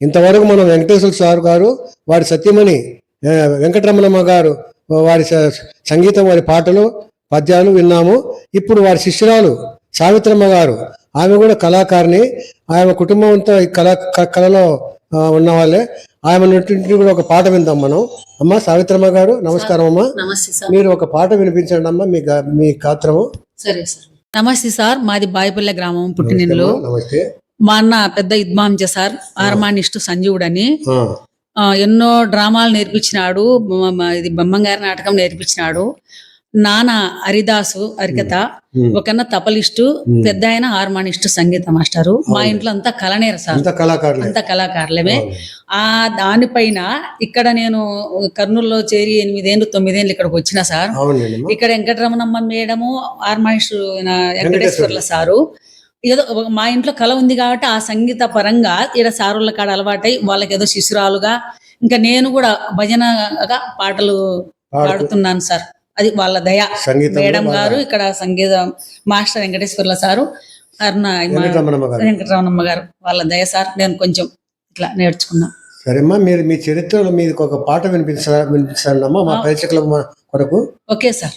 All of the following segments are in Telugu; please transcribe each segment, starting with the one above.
ఇంతవరకు మనం వెంకటేశ్వర సార్ గారు వారి సత్యమణి వెంకటరమణమ్మ గారు వారి సంగీతం వారి పాటలు పద్యాలు విన్నాము. ఇప్పుడు వారి శిష్యురాలు సావిత్రమ్మ గారు ఆమె కూడా కళాకారిణి. ఆమె కుటుంబం అంతా ఈ కళ కళలో ఆ, ఉన్న వాళ్ళే ఆమె నుండి కూడా ఒక పాట విందాం మనం. అమ్మ సావిత్రమ్మ గారు నమస్కారం అమ్మా. నమస్తే సార్. మీరు ఒక పాట వినిపించండి అమ్మా మీ మీ గాత్రము. సరే సార్. నమస్తే సార్ మాది బాయిపల్లె గ్రామం పుట్టినిల్లు. నమస్తే. మా అన్న పెద్ద ఇద్మాంజ సార్ ఆర్మానిస్టు సంజీవుడు అని ఎన్నో డ్రామాలు నేర్పించినాడు ఇది బొమ్మంగారి నాటకం నేర్పించినాడు. నాన్న హరిదాసు హరికథ ఉమ్. ఒకన్న తపలిస్టు పెద్ద ఆయన హార్మానిస్టు సంగీత మాస్టరు. మా ఇంట్లో అంతా కలనేరు సార్. అంత కళాకారులే. అంతా కళాకారులమే. ఆ దానిపైన ఇక్కడ నేను కర్నూలులో చేరి ఎనిమిదేళ్ళు తొమ్మిదేళ్ళు ఇక్కడికి వచ్చిన సార్. ఇక్కడ వెంకటరమణమ్మ మేడము ఆర్మాయిష్ వెంకటేశ్వర్ల సారు. ఏదో మా ఇంట్లో కళ ఉంది కాబట్టి ఆ సంగీత పరంగా ఈడ సారుల కాడ అలవాటై వాళ్ళకి ఏదో శిశురాలుగా ఇంకా నేను కూడా భజనగా పాటలు పాడుతున్నాను సార్. అది వాళ్ళ దయ. మేడం గారు ఇక్కడ సంగీత మాస్టర్ వెంకటేశ్వర్ల సారు అరుణ వెంకటరమణమ్మ గారు. వాళ్ళ దయ సార్. నేను కొంచెం ఇట్లా నేర్చుకున్నా. సరేమ్మా మీరు మీ చరిత్రలో మీకు ఒక పాట వినిపించ వినిపించండి అమ్మా మా ప్రేక్షకుల మా- కొరకు? Okay sir.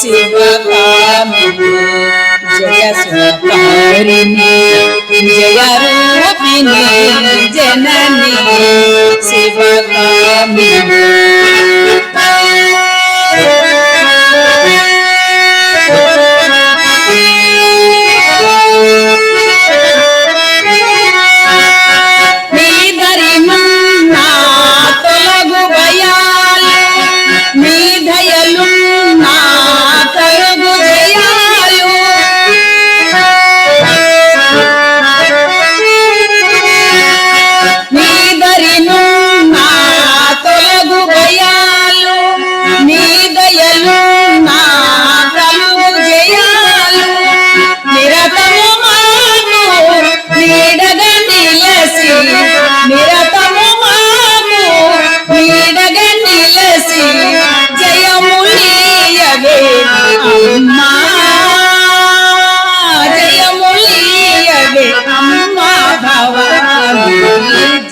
జనని జయ శివకారిణి జయ రూపిణి జనని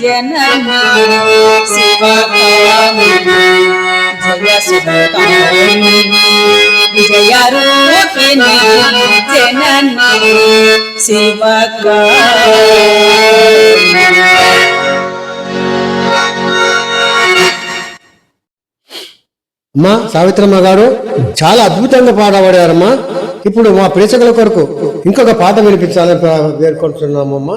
జనని అమ్మా సావిత్రమ్మ గారు చాలా అద్భుతంగా పాడబడారమ్మా ఇప్పుడు మా ప్రేక్షకుల కొరకు ఇంకొక పాట వినిపించాలని పేర్కొంటున్నామమ్మా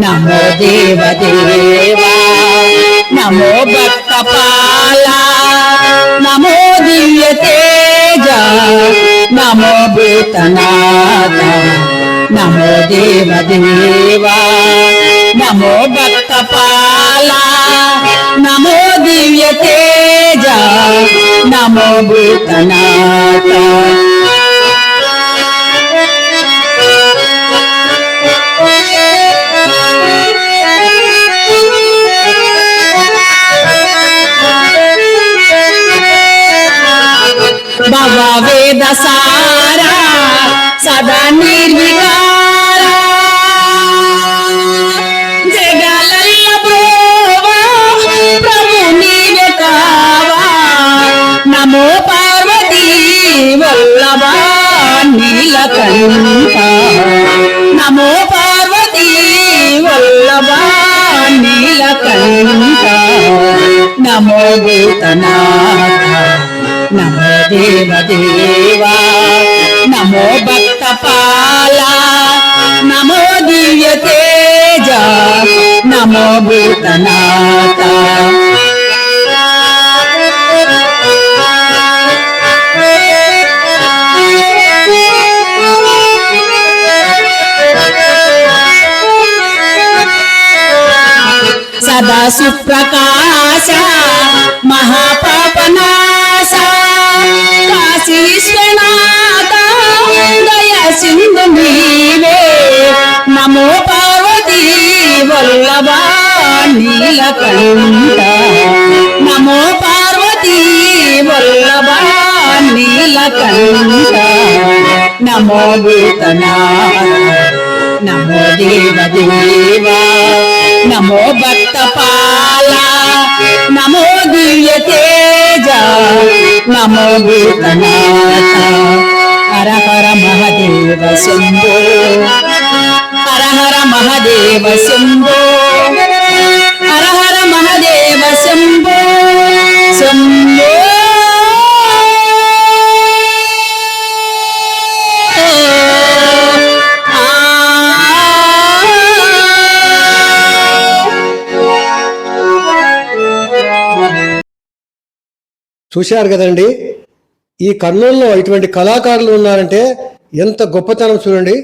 నమో దేవదేవా నమో భక్తపాల నమో దివ్య తేజ నమో భూతనాథ నమో దేవదేవా నమో భక్తపాల నమో దివ్య తేజ నమో భూతనాథ వేద సారా సదా నిర్వికార. జగలల్ల ప్రోవా ప్రభు నీవే కావా. నమో పార్వతీ వల్లభా నీలకంఠ. నమో పార్వతీ వల్లభా నీలకంఠ. నమో గీతనాథ. నమో దేవదేవా నమో భక్తపాల నమో దివ్య తేజ నమో భూతనాథ. సదా సుప్రకాశ మహాపాపనా కాశీ విశ్వనాథ దయ సింధు నీవే. నమో పార్వతీ వల్లభా నీలకంఠ. నమో పార్వతీ వల్లభ నీలకంఠ. నమో భూతనాథ నమో దేవదేవా. నమో భక్తపాల నమో దివ్య తేజ నమో భూతనాథ హర హర మహదేవ శంభో హర హర మహదేవ శంభో. చూశారు కదండి ఈ కర్నూలులో ఇటువంటి కళాకారులు ఉన్నారంటే ఎంత గొప్పతనం చూడండి.